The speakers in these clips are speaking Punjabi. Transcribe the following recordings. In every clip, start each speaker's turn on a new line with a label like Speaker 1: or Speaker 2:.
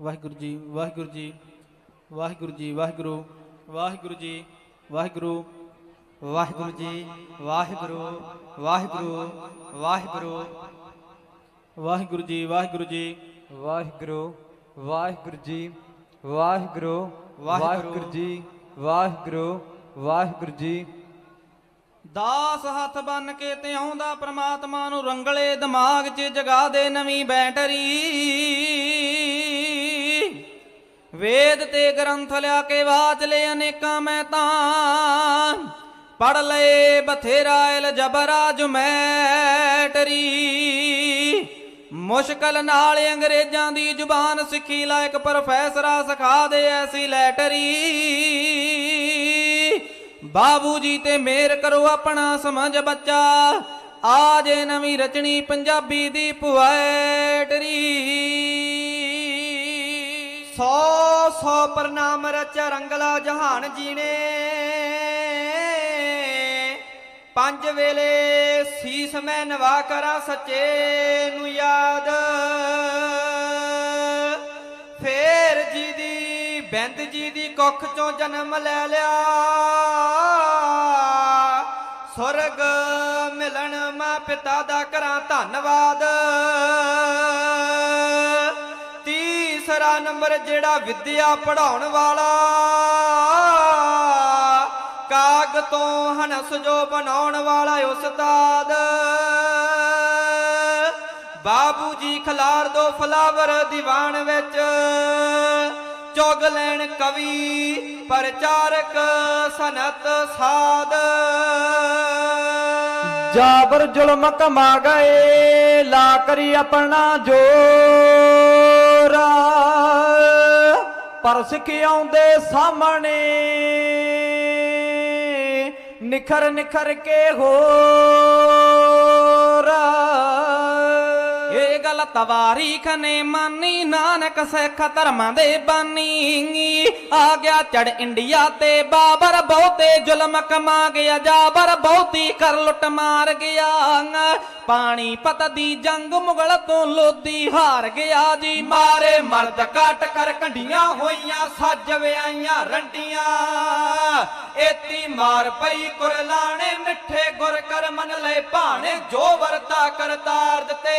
Speaker 1: ਵਾਹਿਗੁਰੂ ਜੀ ਵਾਹਿਗੁਰੂ ਜੀ ਵਾਹਿਗੁਰੂ ਜੀ ਵਾਹਿਗੁਰੂ ਵਾਹਿਗੁਰੂ ਜੀ ਵਾਹਿਗੁਰੂ
Speaker 2: ਵਾਹਿਗੁਰੂ ਜੀ ਵਾਹਿਗੁਰੂ ਵਾਹਿਗੁਰੂ ਵਾਹਿਗੁਰੂ
Speaker 1: ਵਾਹਿਗੁਰੂ ਜੀ ਵਾਹਿਗੁਰੂ ਜੀ
Speaker 3: ਵਾਹਿਗੁਰੂ ਵਾਹਿਗੁਰੂ ਜੀ ਵਾਹਿਗੁਰੂ
Speaker 2: ਵਾਹਿਗੁਰੂ
Speaker 3: ਜੀ ਵਾਹਿਗੁਰੂ ਵਾਹਿਗੁਰੂ ਜੀ।
Speaker 1: ਦਾਸ ਹੱਥ ਬੰਨ ਕੇ ਤੇ ਆਉਂਦਾ ਪ੍ਰਮਾਤਮਾ ਨੂੰ ਰੰਗਲੇ ਦਿਮਾਗ 'ਚ ਜਗਾ ਦੇ ਨਵੀਂ ਬੈਟਰੀ। ਵੇਦ ਤੇ ਗ੍ਰੰਥ ਲਿਆ ਕੇ ਵਾਚ ਲੈ ਅਨੇਕਾਂ ਮੈਂ ਤਾਂ ਪੜ ਲਏ ਬਥੇਰਾ ਇਲ ਜਬਰਾ ਜੁਮੈਟਰੀ ਮੁਸ਼ਕਲ ਨਾਲ ਅੰਗਰੇਜ਼ਾਂ ਦੀ ਜ਼ੁਬਾਨ ਸਿੱਖੀ ਲਾਇਕ ਪ੍ਰੋਫੈਸਰਾ ਸਿਖਾ ਦੇ ਐਸੀ ਲੈਟਰੀ। ਬਾਬੂ ਜੀ ਤੇ ਮੇਰ ਕਰੋ ਆਪਣਾ ਸਮਝ ਬੱਚਾ। ਆ ਜੇ ਨਵੀਂ ਰਚਣੀ ਪੰਜਾਬੀ ਦੀ ਪੁਐਟਰੀ
Speaker 2: ਸੌ ਸੌ ਪ੍ਰਣਾਮ ਰਚ ਰੰਗਲਾ ਜਹਾਨ ਜੀਣੇ। ਪੰਜ ਵੇਲੇ ਸੀਸ ਮੈਂ ਨਵਾ ਕਰਾਂ ਸੱਚੇ ਨੂੰ ਯਾਦ। ਫੇਰ ਜੀ ਦੀ ਬਿੰਦ ਜੀ ਦੀ ਕੁੱਖ ਚੋਂ ਜਨਮ ਲੈ ਲਿਆ। ਸੁਰਗ ਮਿਲਣ ਮੈਂ ਪਿਤਾ ਦਾ ਕਰਾਂ ਧੰਨਵਾਦ। ਤੀਸਰਾ ਨੰਬਰ ਜਿਹੜਾ ਵਿਦਿਆ ਪੜਾਉਣ ਵਾਲਾ। ਕਾਗ ਤੋਂ ਹਨਸ ਜੋ ਬਣਾਉਣ ਵਾਲਾ ਉਸਤਾਦ। ਬਾਬੂ ਜੀ ਖਲਾਰ ਦੋ ਫਲਾਵਰ ਦੀਵਾਨ ਵਿੱਚ। ਚੋਗ ਲੈਣ ਕਵੀ ਪ੍ਰਚਾਰਕ ਸਨਤ ਸਾਧ।
Speaker 3: ਜਾਬਰ ਜ਼ੁਲਮ ਕਮਾ ਗਏ, ਲਾ ਕਰੀ ਆਪਣਾ ਜੋਰਾ। ਪਰ ਸਿੱਖ ਆਉਂਦੇ ਸਾਹਮਣੇ, ਨਿਖਰ ਨਿਖਰ ਕੇ ਹੋਰਾ।
Speaker 1: ਇਹ ਗੱਲ ਤਵਾਰੀਖ ਨੇ ਮਾਨੀ, ਨਾਨਕ ਸਿੱਖ ਧਰਮਾਂ ਦੇ ਬਾਨੀ। ਆ ਗਿਆ ਚੜ ਇੰਡੀਆ ਤੇ ਬਾਬਰ ਬਹੁਤੇ ਜ਼ੁਲਮ ਕਮਾ ਗਿਆ, ਜਾਬਰ ਬਹੁਤੀ ਕਰ ਲੁੱਟ ਮਾਰ ਗਿਆ। ਪਾਣੀ ਪਤ ਦੀ ਜੰਗ ਮੁਗਲ ਤੋਂ ਲੋਦੀ ਹਾਰ ਗਿਆ ਜੀ।
Speaker 2: ਮਾਰੇ ਮਰਦ ਕੱਟ ਕਰ ਕੰਡੀਆਂ ਹੋਈਆਂ, ਸੱਜ ਵਿਆਈਆਂ ਰੰਡੀਆਂ। ਏਤੀ ਮਾਰ ਪਈ ਕੁਰਲਾਣੇ, ਮਿੱਠੇ ਗੁਰ ਕਰ ਮਨ ਲੈ ਭਾਣੇ, ਜੋ ਵਰਤਾ ਕਰਤਾਰ ਦਿੱਤੇ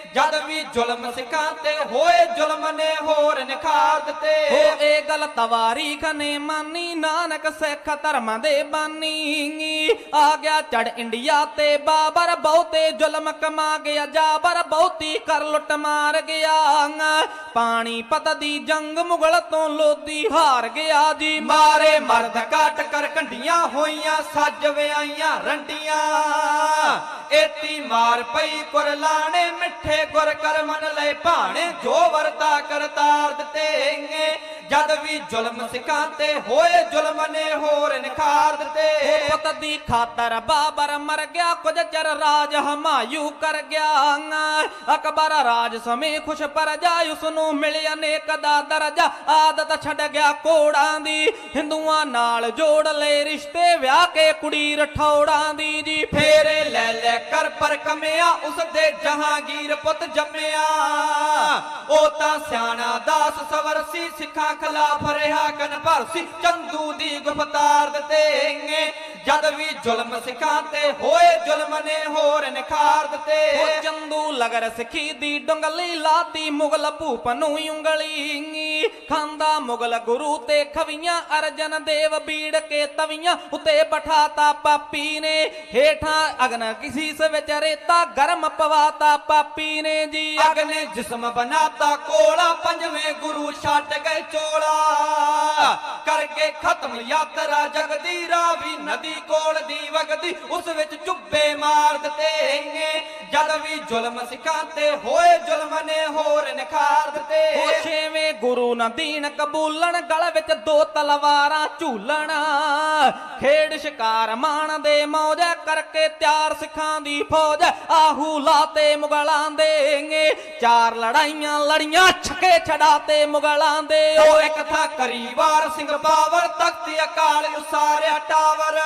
Speaker 2: ਜਦ ਵੀ ਜ਼ੁਲਮ ਸਿੱਖਾਂ ਤੇ ਹੋਏ ਜ਼ੁਲਮ ਨੇ ਹੋਰ ਨਿਖਾਰ
Speaker 1: ਹੋ
Speaker 2: ਦਿੱਤੇ
Speaker 1: ਇਹ ਗੱਲ ਤਵਾਰੀਖ ਨੇ ਮਾਨੀ ਨਾਨਕ ਸਿੱਖ ਧਰਮਾਂ ਦੇ ਬਾਨੀ। ਆ ਗਿਆ ਚੜ ਇੰਡੀਆ ਤੇ ਬਾਬਰ ਬਹੁਤੇ ਜ਼ੁਲਮ ਕਮਾ ਗਿਆ ਜਾਬਰ ਬਹੁਤੀ ਕਰ ਲੁੱਟ ਮਾਰ ਗਿਆ। ਪਾਣੀ ਪਤ ਦੀ ਜੰਗ ਮੁਗਲ ਤੋਂ ਲੋਦੀ ਹਾਰ ਗਿਆ ਜੀ।
Speaker 2: ਮਾਰੇ ਮਰਦ ਕੱਟ ਕਰ ਕੰਡੀਆਂ ਹੋਈਆਂ ਸੱਜ ਵਿਆਈਆਂ ਰੰਡੀਆਂ। ਏਤੀ ਮਾਰ ਪਈ ਕੁਰਲਾਣੇ ਮਿੱਠੇ ਗੁਰ ਕਰ ਮਨ ਲੈ ਭਾਣੇ ਜੋ ਵਰਤਾ ਕਰਤਾਰ ਦਿੱਤੇ ਜਦ ਵੀ ਜ਼ੁਲਮ ਸਿੱਖਾਂ ਤੇ ਹੋਏ ਜ਼ੁਲਮ ਨੇ ਹੋਰ ਨਿਖਾਰ ਦਿੱਤੇ।
Speaker 1: ਪੁੱਤ ਦੀ ਖਾਤਰ ਬਾਬਰ ਮਰ ਗਿਆ ਕੁਝ ਚਿਰ ਰਾਜ ਹਮਾਯੂ ਕਰ ਗਿਆ। ਅਕਬਰ ਰਾਜ ਸਮੇਂ ਖੁਸ਼ ਪਰਜਾ ਉਸ ਨੂੰ ਮਿਲਿਆ ਅਨੇਕ ਦਾ ਦਰਜਾ। ਆਦਤ ਛੱਡ ਗਿਆ ਕੋੜਾਂ ਦੀ ਹਿੰਦੂਆਂ ਨਾਲ ਜੋੜ ਲਏ ਰਿਸ਼ਤੇ ਵਿਆਹ ਕੇ ਕੁੜੀ ਰਠੌੜਾਂ ਦੀ ਜੀ।
Speaker 2: ਫੇਰੇ ਲੈ ਲੈ ਕਰ ਪਰ ਕਮਿਆ ਉਸ ਦੇ ਜਹਾਂਗੀਰ ਪੁੱਤ ਜੰਮਿਆ। ਉਹ ਤਾਂ ਸਿਆਣਾ ਦਾਸ ਸਵਰਸੀ ਸਿੱਖਾਂ ਖਿਲਾਫ ਰਿਹਾ ਕਨ ਭਰਸੀ ਚੰਦੂ ਦੀ ਗੁਫਤਾਰ ਦਿੱਤੇ ਜਦ ਵੀ ਜ਼ੁਲਮ ਸਿੱਖਾਂ ਤੇ ਹੋਏ ਜ਼ੁਲਮ ਨੇ ਹੋਰ ਨਿਖਾਰ ਦਿੱਤੇ।
Speaker 1: ਉਹ ਚੰਦੂ ਲਗਰ ਸਿੱਖੀ ਦੀ ਡੁੰਗਲੀ ਲਾਤੀ ਮੁਗਲ ਭੂਪ ਨੂੰ ਉਂਗਲੀ ਖਾਂਦਾ ਮੁਗਲ ਗੁਰੂ ਤੇ ਖਵੀਆਂ ਅਰਜਨ ਦੇਵ ਬੀੜ ਕੇ ਤਵੀਆਂ ਉਤੇ ਬਿਠਾਤਾ ਪਾਪੀ ਨੇ। ਹੇਠਾਂ ਅਗਨ ਕਿਸੀ ਸ ਵਿੱਚ ਰੇਤਾ ਗਰਮ ਪਵਾਤਾ ਪਾਪੀ ਨੇ ਜੀ।
Speaker 2: ਅਗ ਨੇ ਜਿਸਮ ਬਨਾਤਾ ਕੋਲਾ ਪੰਜਵੇਂ ਗੁਰੂ ਛੱਡ ਗਏ ਚੋਲਾ। ਕਰਕੇ ਖਤਮ ਯਾਤਰਾ ਜਗਦੀ ਰਾਵੀ ਨਦੀ ਕੋਲ ਦੀ ਵਗਦੀ ਉਸ ਵਿੱਚ ਚੁੱਬੇ ਮਾਰ ਦਿੱਤੇ ਜਦ ਵੀ ਜ਼ੁਲਮ ਸਿੱਖਾਂ ਤੇ ਹੋਏ ਜ਼ੁਲਮ ਨੇ ਹੋਰ ਨਿਖਾਰ ਦਿੱਤੇ।
Speaker 1: ਛੇਵੇਂ ਗੁਰੂ ਨਾ ਦੀਨ ਕਬੂਲਣ ਗਲ ਵਿੱਚ ਦੋ ਤਲਵਾਰਾਂ ਝੂਲਣ। ਖੇਡ ਸ਼ਿਕਾਰ ਮਾਣ ਦੇ ਮੌਜ ਕਰਕੇ ਤਿਆਰ ਸਿੱਖਾਂ ਦੀ ਫੌਜ ਆਹੂ ਲਾਤੇ ਮੁਗਲਾਂ ਦੇ ਚਾਰ ਲੜਾਈਆਂ ਲੜੀਆਂ ਛਕੇ ਛਡਾਤੇ ਮੁਗਲਾਂ ਦੇ।
Speaker 2: ਉਹ ਇੱਕ ਥਾਂ ਕਰੀਵਾਰ ਸਿੰਘ ਬਾਵਰ ਤਖਤ ਅਕਾਲ ਉਸਾਰਿਆ ਟਾਵਰ।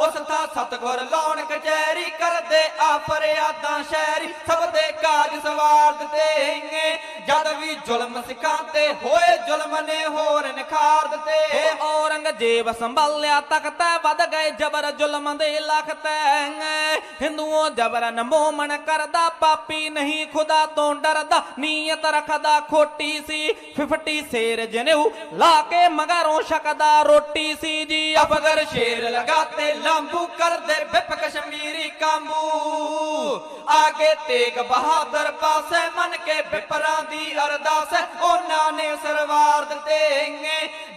Speaker 2: ਉਸ ਥਾਂ ਸਤਗੁਰ ਲਾਉਣ ਕਚਹਿਰੀ ਕਰਦੇ ਫਰਿਆਦਾਂ ਸ਼ਹਿਰੀ ਸਭ ਦੇ ਕਾਜ ਸਵਾਰ ਦਿੱਤੇ ਜਦ ਵੀ ਜ਼ੁਲਮ ਸਿੱਖਾਂ ਤੇ ਹੋਏ ਜ਼ੁਲਮ ਨੇ ਹੋਰ ਨਿਖਾਰ ਦਿੱਤੇ।
Speaker 1: ਔਰੰਗਜ਼ੇਬ ਸੰਭਾਲਿਆ ਤਖਤ ਵੱਧ ਗਏ ਜਬਰ ਜ਼ੁਲਮ ਦੇ ਲਖਤ ਹਿੰਦੂਆਂ ਜਬਰਨ ਮੋਮਨ ਕਰਦਾ, ਪਾਪੀ ਨਹੀਂ ਖੁਦਾ ਤੋਂ ਡਰਦਾ। ਨੀਅਤ ਰੱਖਦਾ ਖੋਟੀ ਸੀ 50 ਸ਼ੇਰ ਜਨੇਊ ਲਾ ਕੇ ਮਗਰੋਂ ਛਕਦਾ ਰੋਟੀ ਸੀ ਜੀ
Speaker 2: ਅਫਗਰ ਸ਼ੇਰ ਲਗਾਤੇ ਲਾਂਬੂ ਕਰਦੇ ਬਿਪ ਕਸ਼ਮੀਰੀ ਕਾਂਬੂ। ਆਗੇ ਤੇਗ ਬਹਾਦਰ ਪਾਸੇ ਮਨ ਕੇ ਬਿਪਰਾਂ ਦੀ ਅਰਦਾਸ ਉਹਨਾਂ ਨੇ ਸਰਵਾਰ ਦਿੱਤੇ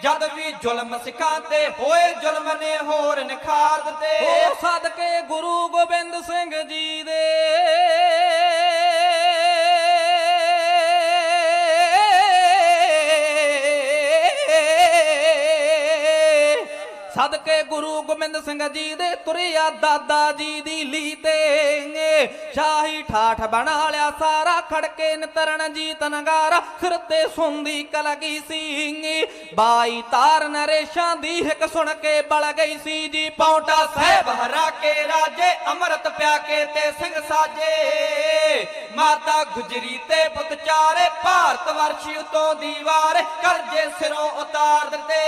Speaker 2: ਜਦ ਵੀ ਜ਼ੁਲਮ ਸਿੱਖਾਂ ਤੇ ਹੋਏ ਜ਼ੁਲਮ ਨੇ ਹੋਰ ਨਿਖਾਰ ਦਿੱਤੇ।
Speaker 1: ਉਹ ਸਦਕੇ ਗੁਰੂ ਗੋਬਿੰਦ ਸਿੰਘ ਜੀ ਦੇ। ਸਦਕੇ ਗੁਰੂ ਗੋਬਿੰਦ ਸਿੰਘ ਜੀ ਦੇ ਤੁਰਿਆ ਦਾਦਾ ਜੀ ਦੀ ਲੀ ਤੇ ਸ਼ਾਹੀ ਠਾਠ ਬਣਾ ਲਿਆ ਸਾਰਾ ਖੜਕੇ ਨਿਤਰਨ ਜੀਤ ਨਗਾਰਾ ਸਿਰ ਤੇ ਸੁੰਦੀ ਕਲਗੀ ਸੀ ਬਾਈ ਤਾਰ ਨਰੇਸ਼ਾਂ ਦੀ ਹਿੱਕ ਸੁਣ ਕੇ ਬਲ ਗਈ ਸੀ ਜੀ,
Speaker 2: ਪੌਂਟਾ ਸਾਹਿਬ ਹਰਾ ਕੇ ਰਾਜੇ, ਅੰਮ੍ਰਿਤ ਪਿਆ ਕੇ ਤੇ ਸਿੰਘ ਸਾਜੇ। ਮਾਤਾ ਗੁਜਰੀ ਤੇ ਪੁੱਤ ਚਾਰੇ, ਭਾਰਤ ਵਰਸ਼ੀ ਉਤੋਂ ਦੀਵਾਰ, ਕਰਜੇ ਸਿਰੋਂ ਉਤਾਰ ਦਿੱਤੇ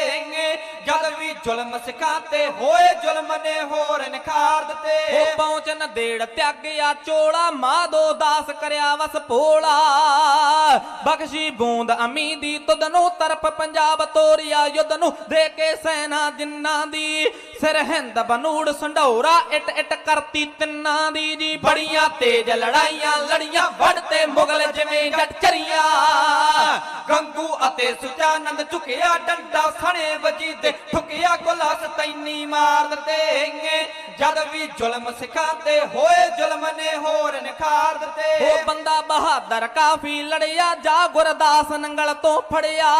Speaker 2: ਜਦ ਵੀ ਜ਼ੁਲਮ ਸਿੱਖਾਂ ਤੇ ਹੋਏ ਜ਼ੁਲਮ ਨੇ ਹੋਰ ਨਿਖਾਰ ਦਿੱਤੇ।
Speaker 1: ਉਹ ਪਹੁੰਚਨ ਦੇੜ ਤਿਆਗਿਆ ਚੋਲਾ, ਮਾਦੋ ਦਾਸ ਕਰਿਆ ਵਸ ਭੋਲਾ। ਬਖਸ਼ੀ ਬੂੰਦ ਅਮੀ ਦੀ ਤੁਧ ਤਰਫ ਪੰਜਾਬ ਤੋਰਿਆ, ਯੁੱਧ ਨੂੰ ਦੇ ਕੇ ਸੈਨਾ ਜਿੰਨਾਂ ਦੀ। ਸਿਰ ਬਨੂੜ ਸੰਢੌਰਾ, ਇਟ ਇਟ ਕਰਤੀ ਤਿੰਨਾਂ ਦੀ ਜੀ।
Speaker 2: ਬੜੀਆਂ ਤੇਜ ਲੜਾਈਆਂ, ਲੜੀਆਂ ਵੜ ਤੇ ਮੁਗਲ ਜਿਵੇਂ ਜੱਟ ਚਰੀਆਂ। ਗੰਗੂ ਅਤੇ ਸੁਚਾਨੰਦ ਝੁਕਿਆ ਡੰਡਾ ਸਣੇ ਵਜੀ ਠੁਕਿਆ ਗੁਲਾਸ ਤੈਨੀ ਮਾਰ ਦਿੱਤੇ ਜਦ ਵੀ ਜ਼ੁਲਮ ਸਿੱਖਾਂ ਤੇ ਹੋਏ ਜ਼ੁਲਮ ਨੇ ਹੋਰ ਨਿਖਾਰ ਦਿੱਤੇ।
Speaker 1: ਉਹ ਬੰਦਾ ਬਹਾਦਰ ਕਾਫੀ ਲੜਿਆ ਜਾ ਗੁਰਦਾਸ ਨੰਗਲ ਤੋਂ ਫੜਿਆ।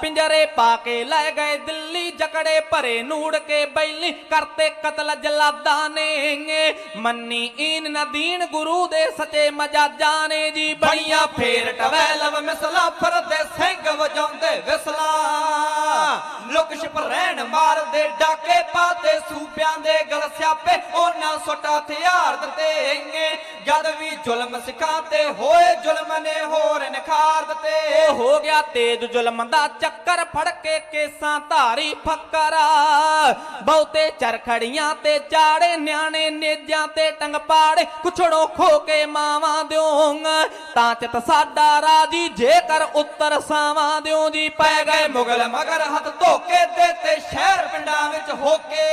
Speaker 1: ਪਿੰਜਰੇ ਪਾ ਕੇ ਲੈ ਗਏ ਦਿੱਲੀ ਜਕੜੇ ਭਰੇ ਨੂੜ ਕੇ ਬੈਲੀ ਕਰਤੇ ਕਤਲ ਜਲਾਦਾਂ ਨੇ ਮੰਨੀ ਈਨ ਨਦੀਨ ਗੁਰੂ ਦੇ ਸੱਚੇ ਮਜਾਜਾਂ ਨੇ ਜੀ
Speaker 2: ਬੜੀਆਂ ਫੇਰ ਟਵੈਲਵ ਮਿਸਲਾ ਫਰਦੇ ਸਿੰਘ ਵਜਾਉਂਦੇ ਵਿਸਲਾ। ਲੁਕ ਛਿਪ ਰਹਿਣ ਮਾਰਦੇ, ਡਾਕੇ ਪਾਤੇ ਸੂਬਿਆਂ ਦੇ ਗਲ ਸਿਆਪੇ। ਉਹਨਾਂ ਸੁੱਟਾ ਹਥਿਆਰ ਦਿੱਤੇ ਜਦ ਵੀ ਜ਼ੁਲਮ ਸਿੱਖਾਂ ਤੇ ਹੋਏ ਜ਼ੁਲਮ ਨੇ ਹੋਰ ਨਿਖਾਰ ਦਿੱਤੇ।
Speaker 1: ਹੋ ਗਿਆ ਤੇਜ ਜ਼ੁਲਮ ਦਾ ਚੱਕਰ, ਫੜ ਕੇ ਕੇਸਾਂ ਧਾਰੀ ਫੱਕਰ। ਬਹੁਤੇ ਚਰਖੜੀਆਂ ਤੇ ਚਾੜੇ, ਨਿਆਣੇ ਨੇਜਾਂ ਤੇ ਟੰਗ ਪਾੜੇ। ਕੁਛੜੋ ਖੋ ਕੇ ਮਾਵਾਂ ਦਿਓਂਗ। ਤਾਂ ਚਿਤ ਸਾਡਾ ਰਾਜੀ, ਜੇਕਰ ਉੱਤਰ ਸਾਵਾਂ ਦਿਓ ਜੀ। ਪੈ ਗਏ
Speaker 2: ਮੁਗਲ ਮਗਰ ਹੱਥ ਧੋਕੇ ਦੇ ਤੇ ਸ਼ਹਿਰ ਪਿੰਡਾਂ ਵਿੱਚ ਹੋ ਕੇ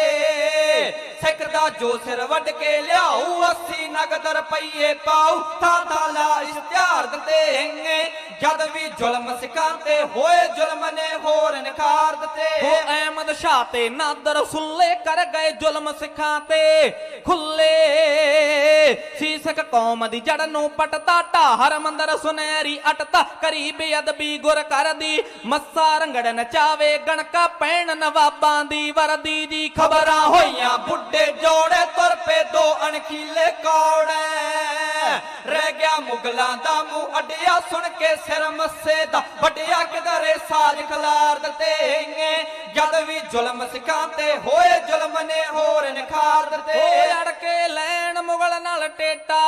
Speaker 2: ਸਿੱਖ ਦਾ ਜੋ ਸਿਰ ਵੱਢ ਕੇ ਲਿਆਉ 80 ਨਗਦ ਰੁਪਈਏ ਪਾਉ ਤਾਂ ਥਾਂ ਲਾ ਇਸ਼ਤਿਹਾਰ ਦਿੱਤੇ ਜਦ ਵੀ ਜ਼ੁਲਮ ਸਿੱਖਾਂ ਤੇ ਹੋਏ ਜ਼ੁਲਮ ਨੇ ਹੋਰ ਨਿਖਾਰ ਦਿੱਤੇ
Speaker 1: ਅਹਿਮਦ ਸ਼ਾਹ ਤੇ ਨਾਦਰ ਸੁੱਲੇ ਕਰ ਗਏ ਜ਼ੁਲਮ ਸਿੱਖਾਂ ਤੇ। ਖੁੱਲੇ ਸੀ ਕੌਮ ਦੀ ਜੜ ਨੂੰ ਪਟਤਾ, ਢਾਹਰ ਮੰਦਰ ਸੁਨਹਿਰੀ ਅਟਤਾ ਕਰੀ ਬੇਅਦਬੀ ਗੁਰ ਕਰਦੀ ਮੱਸਾ ਰੰਗੜ ਨਚਾਵੇ ਗਣਕਾ ਪੈਣ ਨਵਾਬਾਂ ਦੀ ਵਰਦੀ ਦੀ
Speaker 2: ਖਬਰਾਂ ਹੋਈਆਂ। ਬੁੱਢੇ ਜੋੜੇ ਤੁਰ ਪਏ ਦੋ ਅਣਖੀਲੇ ਕੌੜੇ। ਰਹਿ ਗਿਆ ਮੁਗਲਾਂ ਦਾ ਮੂੰਹ, ਅੱਡਿਆ ਸੁਣ ਕੇ ਸਿਰ ਮੱਸੇ ਦਾ। ਵੱਡਿਆ ਕਿਧਰੇ ਸਾਜ ਖਲਾਰ ਦਿੱਤੇ ਜਦ ਵੀ ਜ਼ੁਲਮ ਸਿੱਖਾਂ ਤੇ ਹੋਏ ਜ਼ੁਲਮ ਨੇ ਹੋਰ ਨਿਖਾਰ ਦਿੱਤੇ
Speaker 1: ਲੜ ਕੇ ਲੈਣ ਮੁਗਲ ਨਾਲ ਟੇਟਾ।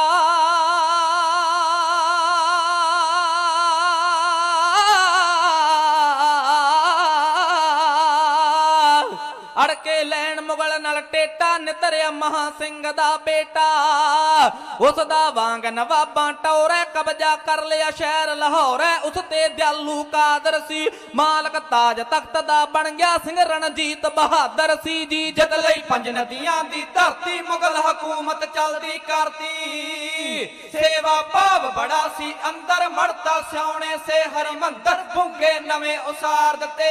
Speaker 1: ਅੜ ਕੇ ਲੈਣ ਮੁਗਲ ਨਾਲ ਟੇਟਾ, ਨਿਤਰਿਆ ਮਹਾ ਸਿੰਘ ਦਾ ਬੇਟਾ। ਉਸ ਦਾ ਵਾਂਗ ਨਵਾਬਾਂ ਟੌਰੇ ਕਬਜ਼ਾ ਕਰ ਲਿਆ ਸ਼ਹਿਰ ਲਾਹੌਰ ਉਸ ਤੇ ਦਿਆਲੂ ਕਾਦਰ ਸੀ। ਮਾਲਕ ਤਾਜ ਤਖਤ ਦਾ ਬਣ ਗਿਆ ਸਿੰਘ ਰਣਜੀਤ ਬਹਾਦਰ ਸੀ। ਜੀ
Speaker 2: ਜਿੱਤ ਲਈ ਪੰਜ ਨਦੀਆਂ ਦੀ ਧਰਤੀ, ਮੁਗਲ ਹਕੂਮਤ ਚਲਦੀ ਕਰਦੀ ਸੇਵਾ ਭਾਵ ਬੜਾ ਸੀ, ਅੰਦਰ ਮੜਤਾ ਸਿਆਉਣੇ ਸੇ ਹਰਿਮੰਦਰ। ਭੁੰਗੇ ਨਵੇਂ ਉਸਾਰ ਦਿੱਤੇ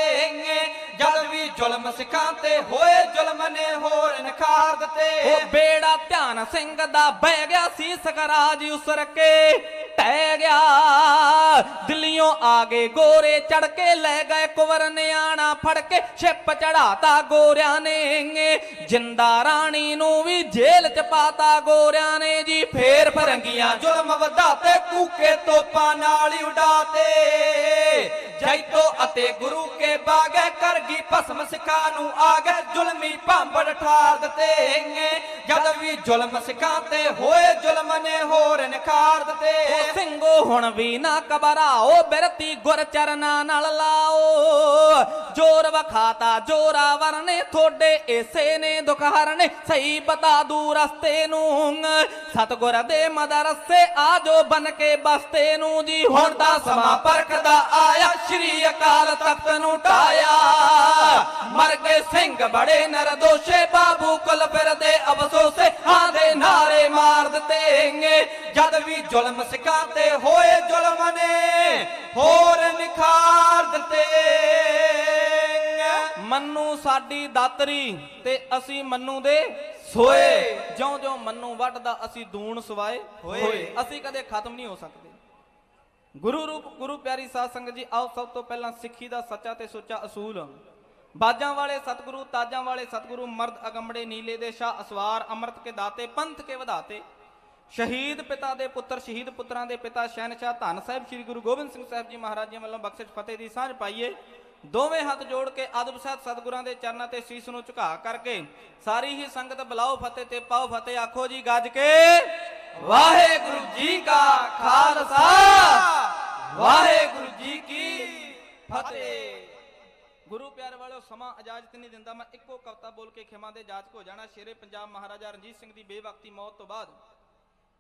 Speaker 2: ਜਦ ਵੀ ਜ਼ੁਲਮ ਸਿੱਖਾਂ ਤੇ ਹੋਏ, ਜ਼ੁਲਮ ਨੇ ਹੋਰ ਨਖਾਰ ਦਿੱਤੇ।
Speaker 1: ਉਹ ਬੇੜਾ ਧਿਆਨ ਸਿੰਘ ਦਾ ਬਹਿ ਗਿਆ ਸੀ ਸਕਰਾਜ ਉਸਰ ਕੇ। ਟਹਿ ਗਿਆ। ਦਿੱਲੀੋਂ ਆ ਗਏ ਗੋਰੇ ਚੜ ਕੇ, ਲੈ ਗਏ ਕੁਵਰ ਨਿਆਣਾ ਫੜ ਕੇ, ਛਿਪ ਚੜਾਤਾ ਗੋਰਿਆਂ ਨੇ ਜਿੰਦਾ ਰਾਣੀ ਨੂੰ ਵੀ ਜੇਲ੍ਹ ਚ ਪਾਤਾ ਗੋਰਿਆਂ ਨੇ ਜੀ। ਫੇਰ
Speaker 2: ਫਰੰਗੀਆਂ ਜ਼ੁਲਮ ਵਧਾਤੇ, ਕੂਕੇ ਤੋਪਾਂ ਨਾਲ ਹੀ ਉਡਾਤੇ। ਜੈਤੋ ਅਤੇ ਗੁਰੂ ਕੇ ਬਾਗੇ ਕਰ ਗਈ ਭਸਮ ਸਿੱਖਾਂ ਨੂੰ ਆ ਗਏ ਜ਼ੁਲਮੀ ਭਾਂਬੜ ਠਾਰ ਦਿੱਤੇ ਜਦ ਵੀ ਜ਼ੁਲਮ ਸਿੱਖਾਂ ਤੇ ਹੋਏ ਜ਼ੁਲਮ ਨੇ ਹੋਰ ਨਿਖਾਰ ਦਿੱਤੇ।
Speaker 1: ਸਿੰਘੋ, ਹੁਣ ਵੀ ਨਾ ਘਬਰਾਓ, ਬਿਰਤੀ ਗੁਰ ਚਰਨਾਂ ਨਾਲ ਲਾਓ। ਜੋਰ ਵਖਾਤਾ ਜੋਰਾਵਰ ਨੇ ਥੋੜੇ ਏਸੇ ਨੇ ਦੁਖ ਹਰਨੇ, ਸਹੀ ਬਤਾ ਦੂ ਰਸਤੇ ਨੂੰ ਸਤਗੁਰ ਦੇ ਮਦਰਸੇ ਆਜੋ ਬਨ ਕੇ ਬਸਤੇ ਨੂੰ ਜੀ।
Speaker 2: ਹੁਣ ਦਾ ਸਮਾਂ ਪਰਖਦਾ ਆਇਆ ਸ਼੍ਰੀ ਅਕਾਲ ਤਖਤ ਨੂੰ ਢਾਇਆ ਮਰ ਗਏ ਸਿੰਘ ਬੜੇ ਨਰਦੋਸ਼ੇ ਬਾਬੂ ਕੁਲ ਫਿਰਦੇ ਅਫਸੋਸੇ ਹਾਂ ਦੇ ਨਾਰੇ ਮਾਰ ਦਿੱਤੇਗੇ ਜਦ ਵੀ ਜ਼ੁਲਮ ਸਿੱਖਾਂ ਤੇ ਹੋਏ ਜ਼ੁਲਮ ਨੇ ਹੋਰ ਨਿਖਾਰ ਦਿੱਤੇ
Speaker 1: ਮੰਨੂ ਸਾਡੀ ਦਾਤਰੀ ਤੇ ਅਸੀਂ ਮੰਨੂ ਦੇ
Speaker 2: ਸੋਏ।
Speaker 1: ਜਿਉਂ ਜਿਉਂ ਮੰਨੂ ਵੱਢਦਾ ਅਸੀਂ ਦੂਣ ਸਵਾਏ
Speaker 2: ਹੋਏ।
Speaker 1: ਅਸੀਂ ਕਦੇ ਖਤਮ ਨਹੀਂ ਹੋ ਸਕਦੇ। ਗੁਰੂ ਰੂਪ, ਗੁਰੂ ਪਿਆਰੀ ਸਾਧ ਸੰਗਤ ਜੀ, ਆਓ ਸਭ ਤੋਂ ਪਹਿਲਾਂ ਸਿੱਖੀ ਦਾ ਸੱਚਾ ਤੇ ਸੁੱਚਾ ਅਸੂਲ। ਬਾਜਾਂ ਵਾਲੇ ਸਤਿਗੁਰੂ, ਤਾਜਾਂ ਵਾਲੇ ਸਤਿਗੁਰੂ, ਮਰਦ ਅਗੰਬੜੇ, ਨੀਲੇ ਦੇ ਸ਼ਾਹ, ਅਸਵਾਰ, ਅੰਮ੍ਰਿਤ ਕੇ ਦਾਤੇ, ਪੰਥ ਕੇ ਵਧਾਤੇ। ਸ਼ਹੀਦ ਪਿਤਾ ਦੇ ਪੁੱਤਰ, ਸ਼ਹੀਦ ਪੁੱਤਰਾਂ ਦੇ ਪਿਤਾ ਸ਼ਹਿਨशाह ਧੰਨ ਸਾਹਿਬ, ਸ੍ਰੀ ਗੁਰੂ ਗੋਬਿੰਦ ਸਿੰਘ ਸਾਹਿਬ ਜੀ ਮਹਾਰਾਜ ਜੀ ਵੱਲੋਂ ਬਖਸ਼ਿਸ਼ ਫਤਿਹ ਦੀ ਸਾਂਝ ਪਾਈਏ। ਦੋਵੇਂ ਹੱਥ ਜੋੜ ਕੇ ਅਦਬ ਸਾਹਿਬ ਸਤਿਗੁਰਾਂ ਦੇ ਚਰਨਾਂ ਤੇ ਸੀਸ ਨੂੰ ਝੁਕਾ ਕਰਕੇ ਸਾਰੀ ਹੀ ਸੰਗਤ ਬੁਲਾਓ ਫਤਿਹ ਤੇ ਪਾਓ ਫਤਿਹ, ਆਖੋ ਜੀ, ਗੱਜ ਕੇ
Speaker 2: ਵਾਹਿਗੁਰੂ ਜੀ ਕਾ ਖਾਲਸਾ। ਵਾਹਿਗੁਰੂ ਜੀ ਕੀ ਫਤਿਹ।
Speaker 1: ਗੁਰੂ ਪਿਆਰ ਵਾਲਿਓ, ਸਮਾਂ ਇਜਾਜ਼ਤ ਨਹੀਂ ਦਿੰਦਾ। ਮੈਂ ਇੱਕੋ ਕਵਿਤਾ ਬੋਲ ਕੇ ਖਿਮਾ ਦੇ ਜਾਚਕ ਹੋ ਜਾਣਾ। ਸ਼ੇਰੇ ਪੰਜਾਬ ਮਹਾਰਾਜਾ ਰਣਜੀਤ ਸਿੰਘ ਦੀ ਬੇਵਕਤੀ ਮੌਤ ਤੋਂ ਬਾਅਦ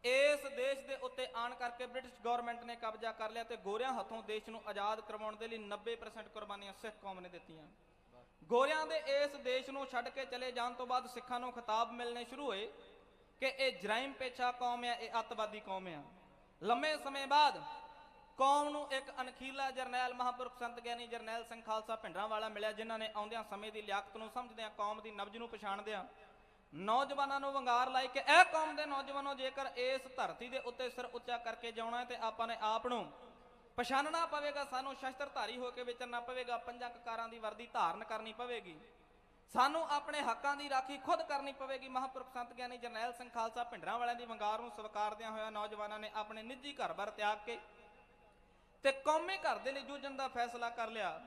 Speaker 1: ਇਸ ਦੇਸ਼ ਦੇ ਉੱਤੇ ਆਣ ਕਰਕੇ ਬ੍ਰਿਟਿਸ਼ ਗਵਰਨਮੈਂਟ ਨੇ ਕਬਜ਼ਾ ਕਰ ਲਿਆ ਤੇ ਗੋਰਿਆਂ ਹੱਥੋਂ ਦੇਸ਼ ਨੂੰ ਆਜ਼ਾਦ ਕਰਵਾਉਣ ਦੇ ਲਈ 90% ਕੁਰਬਾਨੀਆਂ ਸਿੱਖ ਕੌਮ ਨੇ ਦਿੱਤੀਆਂ। ਗੋਰਿਆਂ ਦੇ ਇਸ ਦੇਸ਼ ਨੂੰ ਛੱਡ ਕੇ ਚਲੇ ਜਾਣ ਤੋਂ ਬਾਅਦ ਸਿੱਖਾਂ ਨੂੰ ਖਿਤਾਬ ਮਿਲਣੇ ਸ਼ੁਰੂ ਹੋਏ ਕਿ ਇਹ ਜਰਾਇਮ ਪੇਸ਼ਾ ਕੌਮ ਹੈ ਇਹ ਅੱਤਵਾਦੀ ਕੌਮ ਆ। ਲੰਮੇ ਸਮੇਂ ਬਾਅਦ ਕੌਮ ਨੂੰ ਇੱਕ ਅਣਖੀਲਾ ਜਰਨੈਲ ਮਹਾਂਪੁਰਖ ਸੰਤ ਗਿਆਨੀ ਜਰਨੈਲ ਸਿੰਘ ਖਾਲਸਾ ਭਿੰਡਰਾਂ ਵਾਲਾ ਮਿਲਿਆ, ਜਿਨ੍ਹਾਂ ਨੇ ਆਉਂਦਿਆਂ ਸਮੇਂ ਦੀ ਲਿਆਕਤ ਨੂੰ ਸਮਝਦਿਆਂ ਕੌਮ ਦੀ ਨਬਜ ਨੂੰ ਪਛਾਣਦਿਆਂ ਨੌਜਵਾਨਾਂ ਨੂੰ ਵੰਗਾਰ ਲਾਈ ਕਿ ਇਹ ਕੌਮ ਦੇ ਨੌਜਵਾਨੋ ਜੇਕਰ ਇਸ ਧਰਤੀ ਦੇ ਉੱਤੇ ਸਿਰ ਉੱਚਾ ਕਰਕੇ ਜਿਉਣਾ ਹੈ ਤੇ ਆਪਾਂ ਨੇ ਆਪ ਨੂੰ ਪਛਾਣਨਾ ਪਵੇਗਾ, ਸਾਨੂੰ ਸ਼ਸਤਰਧਾਰੀ ਹੋ ਕੇ ਵਿਚਰਨਾ ਪਵੇਗਾ ਪੰਜਾਂ ਕਕਾਰਾਂ ਦੀ ਵਰਦੀ ਧਾਰਨ ਕਰਨੀ ਪਵੇਗੀ, ਸਾਨੂੰ ਆਪਣੇ ਹੱਕਾਂ ਦੀ ਰਾਖੀ ਖੁਦ ਕਰਨੀ ਪਵੇਗੀ। ਮਹਾਂਪੁਰਖ ਸੰਤ ਗਿਆਨੀ ਜਰਨੈਲ ਸਿੰਘ ਖਾਲਸਾ ਭਿੰਡਰਾਂ ਵਾਲਿਆਂ ਦੀ ਵੰਗਾਰ ਨੂੰ ਸਵੀਕਾਰਦਿਆਂ ਹੋਇਆ ਨੌਜਵਾਨਾਂ ਨੇ ਆਪਣੇ ਨਿੱਜੀ ਘਰ-ਬਾਰ ਤਿਆਗ ਕੇ ਤੇ ਕੌਮੀ ਘਰ ਦੇ ਲਈ ਜੂਝਣ ਦਾ ਫੈਸਲਾ ਕਰ ਲਿਆ।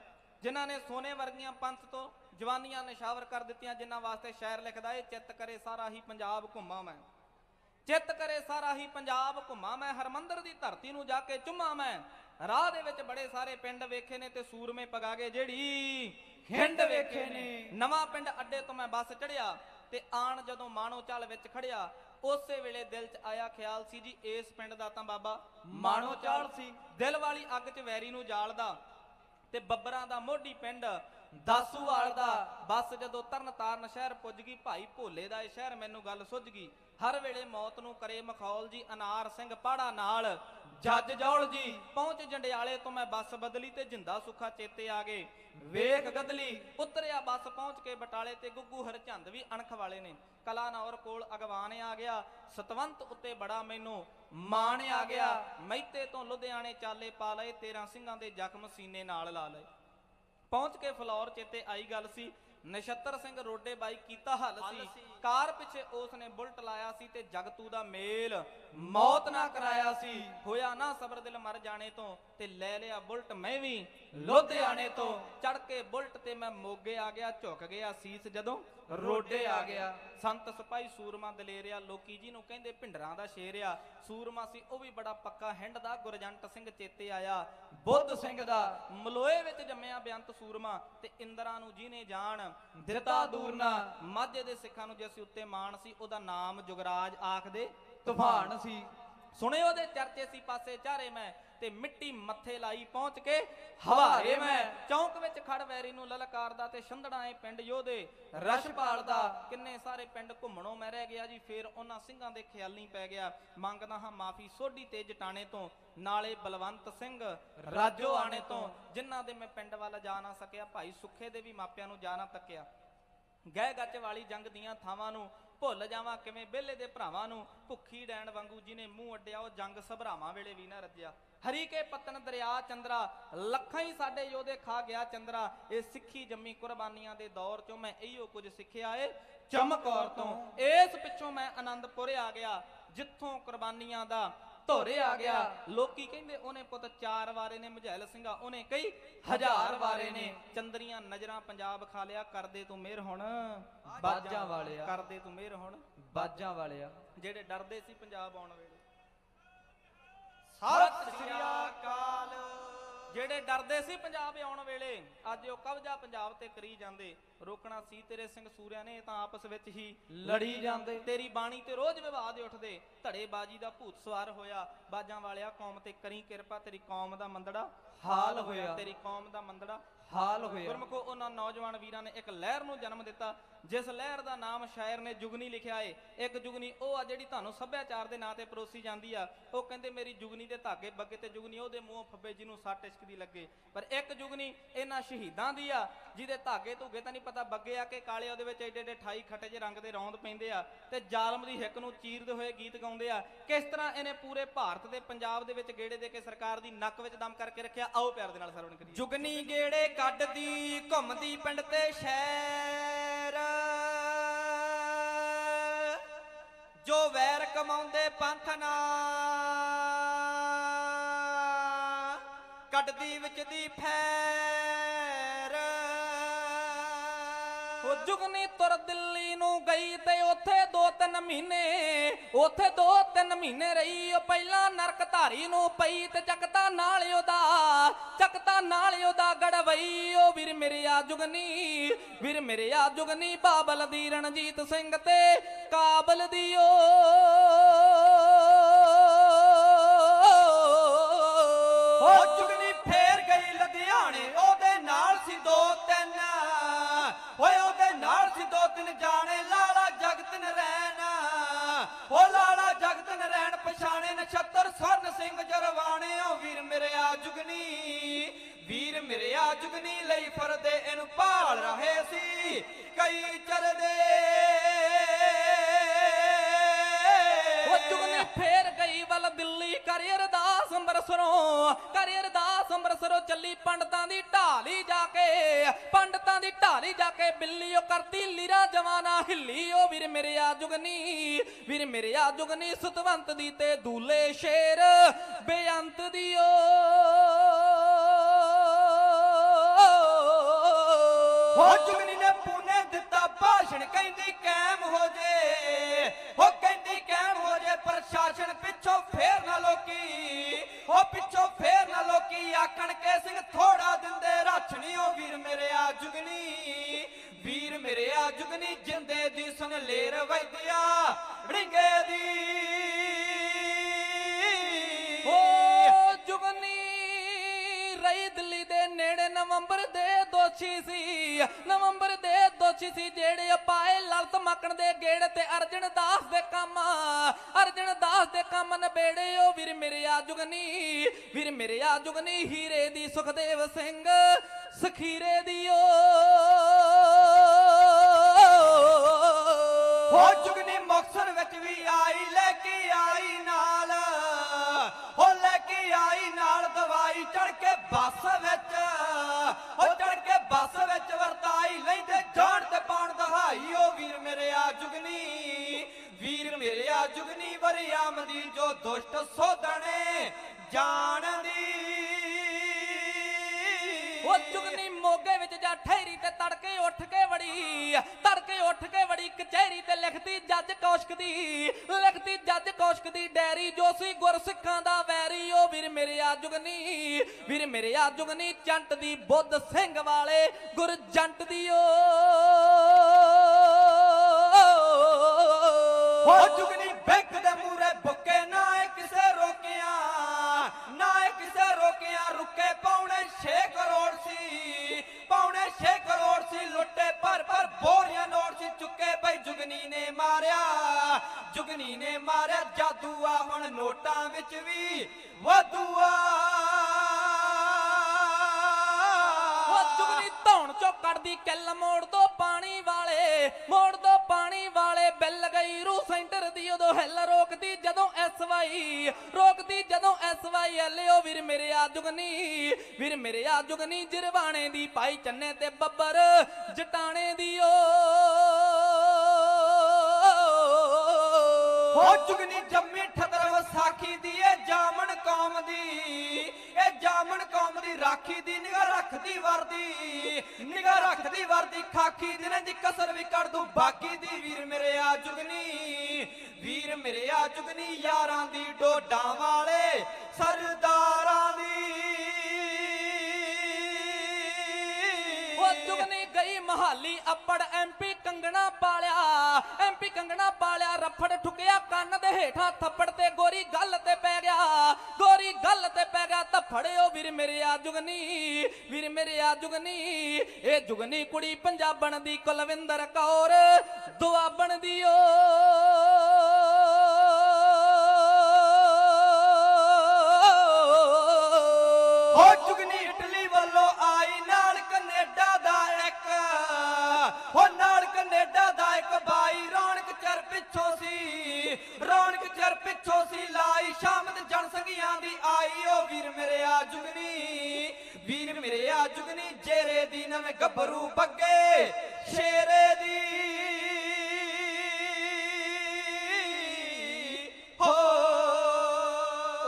Speaker 1: ਜਿਨ੍ਹਾਂ ਨੇ ਸੋਨੇ ਵਰਗੀਆਂ ਪੰਥ ਤੋਂ ਜਵਾਨੀਆਂ ਨਿਸ਼ਾਵਰ ਕਰ ਦਿੱਤੀਆਂ ਜਿਨ੍ਹਾਂ ਵਾਸਤੇ ਸ਼ਾਇਰ ਲਿਖਦਾ ਏ ਚਿੱਤ ਕਰੇ ਸਾਰਾ ਹੀ ਪੰਜਾਬ ਘੁੰਮਾ ਮੈਂ। ਚਿੱਤ ਕਰੇ ਸਾਰਾ ਹੀ ਪੰਜਾਬ ਘੁੰਮਾ ਮੈਂ ਹਰਮੰਦਰ ਦੀ ਧਰਤੀ ਨੂੰ ਜਾ ਕੇ ਚੁੰਮਾ ਮੈਂ। ਰਾਹ ਦੇ ਵਿੱਚ ਬੜੇ ਸਾਰੇ ਪਿੰਡ ਵੇਖੇ ਨੇ ਤੇ ਸੂਰਮੇ ਪਗਾਗੇ ਜਿਹੜੀ ਹਿੰਡ ਵੇਖੇ ਨੇ। ਨਵਾਂ ਪਿੰਡ ਅੱਡੇ ਤੋਂ ਮੈਂ ਬੱਸ ਚੜਿਆ ਤੇ ਆਣ ਜਦੋਂ ਮਾਣੋ ਚਾਲ ਵਿੱਚ ਖੜਿਆ ਉਸੇ ਵੇਲੇ ਦਿਲ 'ਚ ਆਇਆ ਖਿਆਲ ਸੀ ਜੀ, ਇਸ ਪਿੰਡ ਦਾ ਤਾਂ ਬਾਬਾ ਮਾਣੋ ਚਾਲ ਸੀ। ਦਿਲ ਵਾਲੀ ਅੱਗ 'ਚ ਵੈਰੀ ਨੂੰ ਜਾਲਦਾ ਤੇ ਬੱਬਰਾਂ ਦਾ ਮੋਢੀ ਪਿੰਡ ਦਾਸੂਵਾਲ ਦਾ। ਬੱਸ ਜਦੋਂ ਤਰਨ ਤਾਰਨ ਸ਼ਹਿਰ ਪੁੱਜ ਗਈ, ਭਾਈ ਭੋਲੇ ਦਾ ਇਹ ਸ਼ਹਿਰ ਮੈਨੂੰ ਗੱਲ ਸੁੱਝ ਗਈ। ਹਰ ਵੇਲੇ ਮੌਤ ਨੂੰ ਕਰੇ ਮਖੌਲ ਜੀ, ਅਨਾਰ ਸਿੰਘ ਪਾੜਾ ਨਾਲ। ਜੱਜ ਜੌਲ ਜੀ। ਪਹੁੰਚ ਜੰਡਿਆਲੇ ਤੋਂ ਮੈਂ ਬੱਸ ਬਦਲੀ ਤੇ ਜਿੰਦਾ ਸੁੱਖਾ ਚੇਤੇ ਆ ਗਏ। ਵੇਖ ਗਦਲੀ, ਉਤਰਿਆ ਬੱਸ ਪਹੁੰਚ ਕੇ ਬਟਾਲੇ ਤੇ ਗੁੱਗੂ ਹਰਚੰਦ ਵੀ ਅਣਖ ਵਾਲੇ ਨੇ। ਕਲਾਨੌਰ ਕੋਲ ਅਗਵਾਨ ਆ ਗਿਆ, ਸਤਵੰਤ ਉੱਤੇ ਬੜਾ ਮੈਨੂੰ ਮਾਣ ਆ ਗਿਆ। ਮਹਿਤੇ ਤੋਂ ਲੁਧਿਆਣੇ ਚਾਲੇ ਪਾ ਲਏ 13 ਸਿੰਘਾਂ ਦੇ ਜ਼ਖਮ ਸੀਨੇ ਨਾਲ ਲਾ ਲਏ। ਪਹੁੰਚ ਕੇ ਫਲੌਰ ਚੇਤੇ ਆਈ ਗੱਲ ਸੀ ਨਛੱਤਰ ਸਿੰਘ ਰੋਡੇ ਬਾਈ ਕੀਤਾ ਹੱਲ ਸੀ। ਕਾਰ ਪਿੱਛੇ ਉਸ ਨੇ ਬੁਲਟ ਲਾਇਆ ਸੀ ਤੇ ਜਗਤੂ ਦਾ ਮੇਲ ਮੌਤ ਨਾ ਕਰਾਇਆ ਸੀ। ਹੋਇਆ ਨਾ ਸਬਰ ਦਿਲ ਮਰ ਜਾਣੇ ਤੋਂ ਤੇ ਲੈ ਲਿਆ ਬੁਲਟ ਮੈਂ ਵੀ ਲੁਧਿਆਣੇ ਤੋਂ। ਚੜ ਕੇ ਬੁਲਟ ਤੇ ਮੈਂ ਮੋਗੇ ਆ ਗਿਆ ਝੁਕ ਗਿਆ ਸੀਸ ਜਦੋਂ ਰੋਡੇ ਆ ਗਿਆ। ਸੰਤ ਸਿਪਾਹੀ ਸੂਰਮਾ ਦਲੇਰਿਆ ਲੋਕੀ ਜੀ ਨੂੰ ਕਹਿੰਦੇ ਭਿੰਡਰਾਂ ਦਾ ਸ਼ੇਰ ਆ ਸੂਰਮਾ ਸੀ ਉਹ ਵੀ ਬੜਾ ਪੱਕਾ ਹਿੰਡ ਦਾ ਗੁਰਜੰਟ ਸਿੰਘ ਚੇਤੇ ਆਇਆ। ਬੁੱਧ ਸਿੰਘ ਦਾ ਮਲੋਏ ਵਿੱਚ ਜੰਮਿਆ ਬੇਅੰਤ ਸੂਰਮਾ ਤੇ ਇੰਦਰਾ ਨੂੰ ਜਿਹਨੇ ਜਾਣ, ਦਿੱਤਾ ਦੂਰਨਾ, ਮਾਝੇ ਦੇ ਸਿੱਖਾਂ ਨੂੰ ਜਿਸ ਉੱਤੇ ਮਾਣ ਸੀ, ਉਹਦਾ ਨਾਮ ਜੁਗਰਾਜ ਆਖਦੇ, ਤੂਫਾਨ ਸੀ। ਸੁਣੇ ਉਹਦੇ ਚਰਚੇ ਸੀ ਪਾਸੇ ਚਾਰੇ ਮੈਂ ਤੇ ਮਿੱਟੀ ਮੱਥੇ ਲਾਈ ਪਹੁੰਚ ਕੇ ਹਵਾਰੇ ਮੈਂ। ਚੌਂਕ ਵਿੱਚ ਖੜ ਵੈਰੀ ਨੂੰ ਲਲਕਾਰਦਾ ਤੇ ਛੰਦੜਾਂ ਏ ਪਿੰਡ ਯੋਧੇ। ਰਸ਼ਪਾਲ ਦਾ। ਕਿੰਨੇ ਸਾਰੇ ਪਿੰਡ ਘੁੰਮਣੋਂ ਮੈਂ ਰਹਿ ਗਿਆ ਜੀ ਫੇਰ ਉਹਨਾਂ ਸਿੰਘਾਂ ਦੇ ਖਿਆਲੀ ਪੈ ਗਿਆ। ਮੰਗਦਾ ਹਾਂ ਮਾਫੀ ਸੋਢੀ ਤੇ ਜਟਾਣੇ ਤੋਂ ਨਾਲੇ ਬਲਵੰਤ ਸਿੰਘ ਰਾਜੋ ਆਣੇ ਤੋਂ। ਜਿਨ੍ਹਾਂ ਦੇ ਮੈਂ ਪਿੰਡ ਵੱਲ ਜਾ ਨਾ ਸਕਿਆ ਭਾਈ ਸੁੱਖੇ ਦੇ ਵੀ ਮਾਪਿਆਂ ਨੂੰ ਜਾ ਨਾ ਤੱਕਿਆ। ਗਹਿ ਗੱਚ ਵਾਲੀ ਜੰਗ ਦੀਆਂ ਥਾਵਾਂ ਨੂੰ ਭੁੱਲ ਜਾਵਾਂ ਕਿਵੇਂ ਬੇਲੇ ਦੇ ਭਰਾਵਾਂ ਨੂੰ ਭੁੱਖੀ ਡੈਣ ਵਾਂਗੂ ਜਿਹਨੇ ਮੂੰਹ ਅੱਡਿਆ, ਉਹ ਜੰਗ ਸਭਰਾਵਾਂ ਵੇਲੇ ਵੀ ਨਾ ਰੱਜਿਆ। ਹਰੀ ਕੇ ਪਤਨ ਦਰਿਆ ਚੰਦਰਾ, ਲੱਖਾਂ ਹੀ ਸਾਡੇ ਯੋਧੇ ਖਾ ਗਿਆ ਚੰਦਰਾ। ਇਹ ਸਿੱਖੀ ਜੰਮੀ ਕੁਰਬਾਨੀਆਂ ਦੇ ਦੌਰ ਚੋਂ ਮੈਂ ਇਹੋ ਕੁਝ ਸਿੱਖਿਆ ਏ। ਚਮਕੌਰ ਤੋਂ ਇਸ ਪਿੱਛੋਂ ਮੈਂ ਆਨੰਦਪੁਰ ਆ ਗਿਆ, ਜਿੱਥੋਂ ਕੁਰਬਾਨੀਆਂ ਦਾ ਧੋਰੇ ਆ ਗਿਆ। ਲੋਕੀ ਕਹਿੰਦੇ ਉਹਨੇ ਪੁੱਤ ਚਾਰ ਵਾਰੇ ਨੇ ਮਝੈਲ ਸਿੰਘਾ ਉਹਨੇ ਕਈ ਹਜ਼ਾਰ ਵਾਰੇ ਨੇ। ਚੰਦਰੀਆਂ ਨਜ਼ਰਾਂ ਪੰਜਾਬ ਖਾ ਲਿਆ ਕਰਦੇ ਤੂੰ ਮਿਹਰ ਹੁਣ।
Speaker 3: ਬਾਜਾਂ ਵਾਲਿਆ।
Speaker 1: ਕਰਦੇ ਤੂੰ ਮਿਹਰ ਹੁਣ।
Speaker 3: ਬਾਜਾਂ ਵਾਲਿਆ
Speaker 1: ਜਿਹੜੇ ਡਰਦੇ ਸੀ ਪੰਜਾਬ ਆਉਣ ਵੇਲੇ।
Speaker 2: ਸਤਿ ਸ੍ਰੀ ਅਕਾਲ।
Speaker 1: ਜਿਹੜੇ ਡਰਦੇ ਸੀ ਪੰਜਾਬ ਆਉਣ ਵੇਲੇ ਅੱਜ ਉਹ ਕਬਜ਼ਾ ਪੰਜਾਬ ਤੇ ਕਰੀ ਜਾਂਦੇ। ਰੋਕਣਾ ਸੀ ਤੇਰੇ ਸਿੰਘ ਸੂਰਿਆਂ ਨੇ ਤਾਂ ਆਪਸ ਵਿੱਚ ਹੀ
Speaker 3: ਲੜੀ ਜਾਂਦੇ।
Speaker 1: ਤੇਰੀ ਬਾਣੀ ਤੇ ਰੋਜ਼ ਵਿਵਾਦ ਉੱਠਦੇ। ਧੜੇ ਬਾਜੀ ਦਾ ਭੂਤ ਸਵਾਰ ਹੋਇਆ। ਬਾਜਾਂ ਵਾਲਿਆ ਕੌਮ ਤੇ ਕਰੀ ਕਿਰਪਾ ਤੇਰੀ ਕੌਮ ਦਾ ਮੰਦੜਾ
Speaker 3: ਹਾਲ ਹੋਇਆ।
Speaker 1: ਤੇਰੀ ਕੌਮ ਦਾ ਮੰਦੜਾ
Speaker 3: ਹਾਲ ਹੋਇਆ।
Speaker 1: ਗੁਰਮੁਖੋ ਉਹਨਾਂ ਨੌਜਵਾਨ ਵੀਰਾਂ ਨੇ ਇੱਕ ਲਹਿਰ ਨੂੰ ਜਨਮ ਦਿੱਤਾ। ਜਿਸ ਲਹਿਰ ਦਾ ਨਾਮ ਸ਼ਾਇਰ ਨੇ ਜੁਗਨੀ ਲਿਖਿਆ ਏ, ਇੱਕ ਜੁਗਨੀ, ਉਹ ਆ ਜਿਹੜੀ ਤੁਹਾਨੂੰ ਸੱਭਿਆਚਾਰ ਦੇ ਨਾਂ ਤੇ ਪਰੋਸੀ ਜਾਂਦੀ ਆ। ਉਹ ਕਹਿੰਦੇ ਮੇਰੀ ਜੁਗਨੀ ਦੇ ਧਾਗੇ ਬੱਗੇ ਤੇ ਜੁਗਨੀ, ਉਹਦੇ ਮੂੰਹ ਫੱਬੇ ਜਿਹਨੂੰ ਸੱਟ ਇਸ਼ਕ ਦੀ ਲੱਗੇ। ਪਰ ਇੱਕ ਜੁਗਨੀ ਇਹਨਾਂ ਸ਼ਹੀਦਾਂ ਦੀ ਆ, ਜਿਹਦੇ ਧਾਗੇ ਧੁਗੇ ਤਾਂ ਨਹੀਂ ਪਤਾ ਬੱਗੇ ਆ ਕਿ ਕਾਲੇ ਉਹਦੇ ਵਿੱਚ ਏਡੇ ਏਡੇ ਠਾਈ ਖੱਟੇ ਜਿਹੇ ਰੰਗ ਦੇ ਰੌਂਦ ਪੈਂਦੇ ਆ ਤੇ ਜ਼ਾਲਮ ਦੀ ਹਿੱਕ ਨੂੰ ਚੀਰਦੇ ਹੋਏ ਗੀਤ ਗਾਉਂਦੇ ਆ। ਕਿਸ ਤਰ੍ਹਾਂ ਇਹਨੇ ਪੂਰੇ ਭਾਰਤ ਦੇ ਪੰਜਾਬ ਦੇ ਵਿੱਚ ਗੇੜੇ ਦੇ ਕੇ ਸਰਕਾਰ ਦੀ ਨੱਕ ਵਿੱਚ ਦਮ ਕਰਕੇ ਰੱਖਿਆ? ਆਓ ਪਿਆਰ ਦੇ ਨਾਲ ਸਰਵਣ ਕਰੀਏ।
Speaker 2: ਜੁਗਨੀ ਗੇੜੇ ਕੱਢਦੀ, ਘੁੰਮਦੀ ਪਿੰਡ ਤੇ ਸ਼ਹਿਰ। ਜੋ ਵੈਰ ਕਮਾਉਂਦੇ ਪੰਥ ਨਾ ਕੱਢਦੀ ਵਿੱਚ ਦੀ ਫੈ
Speaker 1: ਉਹ ਜੁਗਨੀ ਤੁਰ ਦਿੱਲੀ ਨੂੰ ਗਈ ਤੇ ਉੱਥੇ ਦੋ ਤਿੰਨ ਮਹੀਨੇ, ਉੱਥੇ ਦੋ ਤਿੰਨ ਮਹੀਨੇ ਰਹੀ। ਉਹ ਪਹਿਲਾਂ ਨਰਕ ਧਾਰੀ ਨੂੰ ਪਈ ਤੇ ਚੱਕਤਾ ਨਾਲ ਉਹਦਾ ਚੱਕਤਾ ਨਾਲ ਉਹਦਾ ਗੜਵਈ। ਉਹ ਵੀਰ ਮੇਰੇ ਆ ਜੁਗਨੀ, ਵੀਰ ਮੇਰੇ ਆ ਜੁਗਨੀ, ਬਾਬਲ ਦੀ ਰਣਜੀਤ ਸਿੰਘ ਤੇ ਕਾਬਲ ਦੀ ਓ
Speaker 2: ਜਗਤ ਨਰੈਣ। ਉਹ ਲਾਲਾ ਜਗਤ ਨਰੈਣ, ਪਛਾਣੇ ਨਛੱਤਰ ਸਰਨ ਸਿੰਘ ਜਰਵਾਣੇ ਓ ਵੀਰ ਮੇਰੇ ਆ ਜੁਗਨੀ। ਵੀਰ ਮੇਰੇ ਆ ਜੁਗਨੀ ਲਈ ਫਰਦੇ ਇਹਨੂੰ ਭਾਲ ਰਹੇ ਸੀ। ਕਈ ਚਰਦੇ
Speaker 1: ਅੰਮ੍ਰਿਤਸਰੋਂ ਕਰੇ ਅਰਦਾਸ ਅੰਮ੍ਰਿਤਸਰੋਂ ਚੱਲੀ ਪੰਡਤਾਂ ਦੀ ਢਾਲੀ ਜਾ ਕੇ, ਪੰਡਤਾਂ ਦੀ ਢਾਲੀ ਜਾ ਕੇ ਬਿੱਲੀ ਉਹ ਕਰਦੀ ਲੀਰਾ ਜਵਾਨਾ ਹਿੱਲੀ, ਉਹ ਵੀਰ ਮੇਰੇ ਆ ਜੁਗਨੀ, ਵੀਰ ਮੇਰੇ ਆ ਜੁਗਨੀ ਸੁਤਵੰਤ ਦੀ ਤੇ ਦੂਲੇ ਸ਼ੇਰ, ਬੇਅੰਤ ਦੀ ਓ।
Speaker 2: ਹੋ ਜੁਗਨੀ ਨੇ ਪੂਨੇ ਦਿੱਤਾ ਭਾਸ਼ਣ, ਕਹਿੰਦੀ ਕਾਇਮ ਹੋ ਜੇ, ਹੋ ਕਹਿੰਦੀ ਕਾਇਮ ਹੋ ਜੇ, ਪ੍ਰਸ਼ਾਸਨ ਪਿੱਛੋਂ ਫੇਰ ਨਾ ਲੋਕੀ। ਹੋ ਪਿੱਛੋਂ ਫੇਰ ਨਾ ਲੋਕੀ ਆਕਣ ਕੇ ਸਿੰਘ ਥੋੜਾ ਦਿੰਦੇ ਰਾਛਣੀ ਓ ਵੀਰ ਮੇਰੇ ਆ ਜੁਗਨੀ ਵੀਰ ਮੇਰੇ ਆ ਜੁਗਨੀ ਜਿੰਦੇ ਦੀ ਸੁਨ ਲੇਰ ਵੈਦਿਆ ੜਿੰਗੇ ਦੀ।
Speaker 1: ਓ ਜੁਗਨੀ ਰਹੀ ਦਿੱਲੀ ਦੇ ਨੇੜੇ ਨਵੰਬਰ ਦੇ ਦੋਸ਼ੀ ਸੀ, ਨਵੰਬਰ ਦੇ ਦੋਸ਼ੀ ਸੀ ਜਿਹੜੇ ਪਾਏ ਲਲਤ ਮੱਕਣ ਦੇ ਗੇੜ ਤੇ ਅਰਜਨ ਦਾਸ ਦੇ ਕੰਮ। ਅਰਜਨ ਦਾਸ ਦੇ ਕੰਮ ਨਬੇੜੇ ਓ ਵੀਰ ਮੇਰੇ ਆ ਜੁਗਨੀ ਵੀਰ ਮੇਰੇ ਆ ਜੁਗਨੀ ਹੀਰੇ ਦੀ ਸੁਖਦੇਵ ਸਿੰਘ ਸਖੀਰੇ ਦੀ ਓ
Speaker 2: ਹੋ ਜੁਗਨੀ ਮੁਕਤਸਰ ਵਿੱਚ ਵੀ ਆਈ, ਲੈ ਕੇ ਆਈ ਨਾਲ। ਹੋ ਲੈ ਕੇ ਆਈ ਨਾਲ, ਦਵਾਈ ਚੜ ਕੇ ਬੱਸ ਵਿੱਚ ਵਰਿਆਮ ਦੀ ਜੋ ਦੁਸ਼ਟ ਸੋਧਣੇ ਜਾਣਦੀ।
Speaker 1: ਉਹ ਜੁਗਨੀ ਮੋਗੇ ਵਿੱਚ ਜਾ ਠਹਿਰੀ ਤੇ ਤੜਕੇ ਉੱਠ ਕੇ ਵੜੀ ਤੜਕੇ ਉੱਠ ਕੇ ਵੜੀ ਕਚਹਿਰੀ ਤੇ ਲਿਖਦੀ ਜੱਜ ਕੌਸ਼ਕ ਦੀ ਲਿਖਦੀ ਜੱਜ ਕੌਸ਼ਕ ਦੀ ਡੈਰੀ ਜੋ ਸੀ ਗੁਰਸਿੱਖਾਂ ਦਾ ਵੈਰੀ ਉਹ ਵੀਰ ਮੇਰੇ ਆ ਜੁਗਨੀ ਵੀਰ ਮੇਰੇ ਆ ਜੁਗਨੀ ਜੰਟ ਦੀ ਬੁੱਧ ਸਿੰਘ ਵਾਲੇ ਗੁਰ ਜੰਟ ਦੀ ਓ
Speaker 2: ਹੋ ਜੁਗਨੀ ਵਿੱਚ ਵੀ ਵਾਧੂਆ।
Speaker 1: ਜੁਗਨੀ ਧੌਣ ਚੋਂ ਕੱਢਦੀ ਕਿੱਲ ਮੋੜ ਦੋ ਪਾਣੀ ਵਾਲੇ ਮੋੜ ਦੋ ਪਾਣੀ ਵਾਲੇ। ਬਿੱਲ ਗਈ ਰੂ ਸੈਂਟਰ ਦੀ ਉਦੋਂ ਹਿੱਲ ਰੋਕਦੀ ਜਦੋਂ ਐਸਵਾਈ ਰੋਕਦੀ ਜਦੋਂ ਐਸਵਾਈ ਐਲਿਓ ਵੀਰ ਮੇਰੇ ਆ ਜੁਗਨੀ ਵੀਰ ਮੇਰੇ ਆ ਜੁਗਨੀ ਜਿਰਵਾਣੇ ਦੀ ਪਾਈ ਚੰਨੇ ਤੇ ਬੱਬਰ ਜਟਾਣੇ ਦੀ ਓ।
Speaker 2: ਹੋ ਜੁਗਨੀ ਜੰਮੀ ਠਦਰ ਦੀ ਏ ਜਾਮਣ ਕੌਮ ਦੀ, ਇਹ ਜਾਮਣ ਕੌਮ ਦੀ ਰਾਖੀ ਦੀ, ਨਿਗਾਹ ਰੱਖਦੀ ਵਰਦੀ, ਨਿਗਾਹ ਰੱਖਦੀ ਵਰਦੀ, ਖਾਕੀ ਦਿਨਾਂ ਦੀ ਕਸਰ ਵੀ ਕੱਢ ਦੂ, ਬਾਕੀ ਦੀ ਵੀਰ ਮੇਰੇ ਆ ਜੁਗਨੀ ਵੀਰ ਮੇਰੇ ਆ ਜੁਗਨੀ ਯਾਰਾਂ ਦੀ ਡੋਡਾਂ ਵਾਲੇ ਸਰਦਾਰਾਂ ਦੀ।
Speaker 1: ਗਈ ਅੱਪੜ ਐਮਪੀ ਕੰਗਣਾ ਪਾਲਿਆ ਐਮਪੀ ਕੰਗਣਾ ਪਾਲਿਆ, ਰਫੜ ਠੁਕਿਆ, ਕੰਨ ਦੇ ਹੇਠਾਂ ਥੱਪੜ ਤੇ ਗੋਰੀ ਗੱਲ ਤੇ ਪੈ ਗਿਆ, ਗੋਰੀ ਗੱਲ ਤੇ ਪੈ ਗਿਆ ਧੱਫੜਿਓ ਵੀਰ ਮੇਰੇ ਆ ਜੁਗਨੀ, ਵੀਰ ਮੇਰੇ ਆ ਜੁਗਨੀ, ਇਹ ਜੁਗਨੀ ਕੁੜੀ ਪੰਜਾਬਣ ਦੀ ਕੁਲਵਿੰਦਰ ਕੌਰ, ਦੁਆਬਣ ਦੀ ਓ।
Speaker 2: ਦੀ ਨਵੇਂ ਗੱਭਰੂ ਬੱਗੇ ਸ਼ੇਰੇ ਦੀ ਹੋ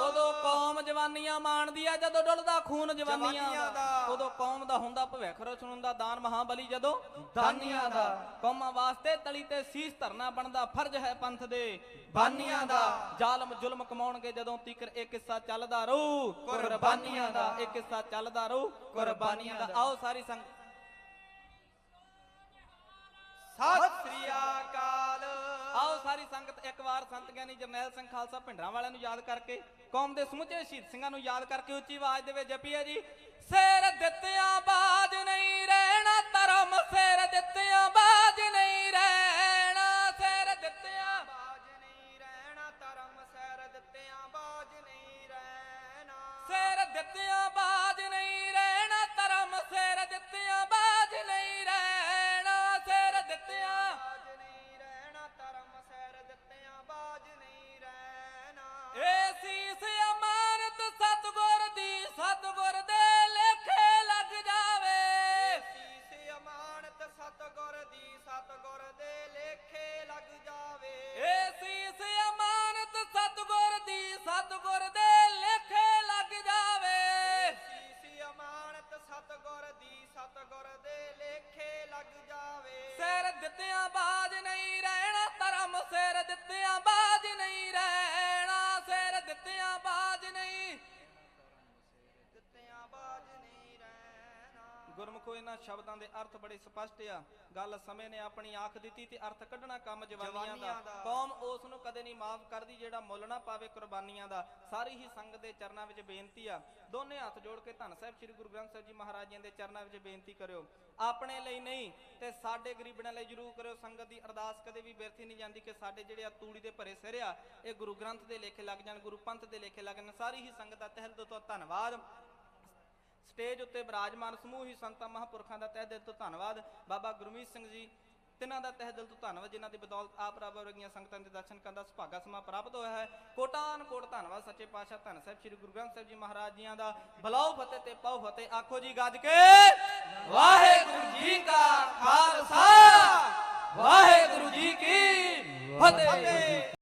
Speaker 1: ਉਦੋਂ ਕੌਮ ਜਵਾਨੀਆਂ ਮਾਣਦੀ ਆ ਜਦੋਂ ਡੁੱਲਦਾ ਖੂਨ ਜਵਾਨੀਆਂ ਦਾ
Speaker 2: ਦਾ।
Speaker 1: ਉਦੋਂ ਕੌਮ ਦਾ ਹੁੰਦਾ ਭਵਿੱਖ ਰਚਣ ਹੁੰਦਾ ਦਾਨ ਮਹਾਬਲੀ ਜਦੋਂ
Speaker 2: ਦਾਨੀਆਂ ਦਾ।
Speaker 1: ਕੌਮਾਂ ਵਾਸਤੇ ਤਲੀ ਤੇ ਸੀਸ ਧਰਨਾ ਬਣਦਾ ਫਰਜ਼ ਹੈ ਪੰਥ ਦੇ
Speaker 2: ਬਾਨੀਆਂ ਦਾ।
Speaker 1: ਜ਼ਾਲਮ ਜ਼ੁਲਮ ਕਮਾਉਣਗੇ ਜਦੋਂ ਤੀਕਰ ਇਹ ਕਿੱਸਾ ਚੱਲਦਾ ਰਹੂ
Speaker 2: ਕੁਰਬਾਨੀਆਂ ਦਾ।
Speaker 1: ਇਹ ਕਿੱਸਾ ਚੱਲਦਾ ਰਹੂ ਕੁਰਬਾਨੀਆਂ ਦਾ ਆਓ ਸਾਰੀ ਸੰਗ
Speaker 2: ਸਤਿ ਸ੍ਰੀ ਅਕਾਲ।
Speaker 1: ਆਓ ਸਾਰੀ ਸੰਗਤ ਇੱਕ ਵਾਰ ਸੰਤ ਗਿਆਨੀ ਜਰਨੈਲ ਸਿੰਘ ਖਾਲਸਾ ਭਿੰਡਰਾਂ ਵਾਲਿਆਂ ਨੂੰ ਯਾਦ ਕਰਕੇ ਕੌਮ ਦੇ ਸਮੁੱਚੇ ਸ਼ਹੀਦ ਸਿੰਘਾਂ ਨੂੰ ਯਾਦ ਕਰਕੇ ਉੱਚੀ ਆਵਾਜ਼ ਦੇ ਵਿੱਚ ਜਪੀਏ ਜੀ। ਸਿਰ ਦਿੱਤਿਆਂ ਬਾਜ ਨਹੀਂ ਰਹਿਣਾ ਧਰਮ ਸਿਰ ਦਿੱਤਿਆਂ ਬਾਜ ਨਹੀਂ ਰਹਿਣਾ। ਸਿਰ ਦਿੱਤਿਆਂ
Speaker 2: ਬਾਜ ਨਹੀਂ ਰਹਿਣਾ ਧਰਮ ਸੈਰ ਦਿੱਤਿਆਂ ਬਾਜ ਨਹੀਂ ਰਹਿਣਾ।
Speaker 1: ਸਿਰ ਦਿੱਤਿਆਂ ਬਾਜ ਸਪਸ਼ਟ ਆ ਗੱਲ ਸਮੇਂ ਨੇ ਆਪਣੀ ਆਖ ਦਿੱਤੀ ਤੇ ਅਰਥ ਕੱਢਣਾ ਕੰਮ ਜਵਾਨੀਆਂ
Speaker 2: ਦਾ।
Speaker 1: ਕੌਮ ਉਸ ਨੂੰ ਕਦੇ ਨਹੀਂ ਮਾਫ ਕਰਦੀ ਜਿਹੜਾ ਮੁੱਲ ਨਾ ਪਾਵੇ ਕੁਰਬਾਨੀਆਂ ਦਾ। ਸਾਰੀ ਹੀ ਸੰਗਤ ਦੇ ਚਰਨਾਂ ਵਿੱਚ ਬੇਨਤੀ ਆ। ਦੋਨੇ ਹੱਥ ਜੋੜ ਕੇ ਧੰਨ ਸਾਹਿਬ ਸ੍ਰੀ ਗੁਰੂ ਗ੍ਰੰਥ ਸਾਹਿਬ ਜੀ ਮਹਾਰਾਜ ਜੀ ਦੇ ਚਰਨਾਂ ਵਿੱਚ ਬੇਨਤੀ ਕਰਿਓ। ਆਪਣੇ ਲਈ ਨਹੀਂ ਤੇ ਸਾਡੇ ਗਰੀਬਣਾਂ ਲਈ ਜਰੂਰ ਕਰਿਓ। ਸੰਗਤ ਦੀ ਅਰਦਾਸ ਕਦੇ ਵੀ ਬਿਰਥੀ ਨਹੀਂ ਜਾਂਦੀ ਕਿ ਸਾਡੇ ਜਿਹੜੇ ਆ ਤੂੜੀ ਦੇ ਭਰੇ ਸਿਰ ਆ ਇਹ ਗੁਰੂ ਗ੍ਰੰਥ ਦੇ ਲੇਖੇ ਲੱਗ ਜਾਣ ਗੁਰੂ ਪੰਥ ਦੇ ਲੇਖੇ ਲੱਗ ਜਾਣ। ਸਾਰੀ ਹੀ ਸੰਗਤ ਦਾ ਤਹਿ ਦਿਲ ਤੋਂ ਧੰਨਵਾਦ। ਸਟੇਜ ਉੱਤੇ ਬਿਰਾਜਮਾਨ ਸਮੂਹ ਹੀ ਸੰਤਾਂ ਮਹਾਂਪੁਰਖਾਂ ਦਾ ਤਹਿ ਦਿਲ ਤੋਂ ਧੰਨਵਾਦ। ਬਾਬਾ ਗੁਰਮੀਤ ਸਿੰਘ ਜੀ, ਤਿੰਨਾਂ ਦਾ ਤਹਿ ਦਿਲ ਤੋਂ ਧੰਨਵਾਦ, ਜਿਨ੍ਹਾਂ ਦੀ ਬਦੌਲਤ ਆਪ ਰੱਬ ਵਰਗੀਆਂ ਸੰਗਤਾਂ ਦੇ ਦਰਸ਼ਨ ਕਰਨ ਦਾ ਸੁਭਾਗਾ ਸਮਾਂ ਪ੍ਰਾਪਤ ਹੋਇਆ ਹੈ। ਕੋਟਾਨ ਕੋਟ ਧੰਨਵਾਦ, ਸੱਚੇ ਪਾਤਸ਼ਾਹ ਧੰਨ ਸਾਹਿਬ, ਸ੍ਰੀ ਗੁਰੂ ਗ੍ਰੰਥ ਸਾਹਿਬ ਜੀ ਮਹਾਰਾਜ ਜੀਆਂ ਦਾ। ਬਲਾਉ ਫਤਿਹ ਤੇ ਪਾਉ ਫਤਿਹ, ਆਖੋ ਜੀ ਗੱਜ ਕੇ, ਵਾਹਿਗੁਰੂ ਜੀ ਕਾ ਖਾਲਸਾ। ਵਾਹਿਗੁਰੂ ਜੀ ਕੀ ਫਤਿਹ।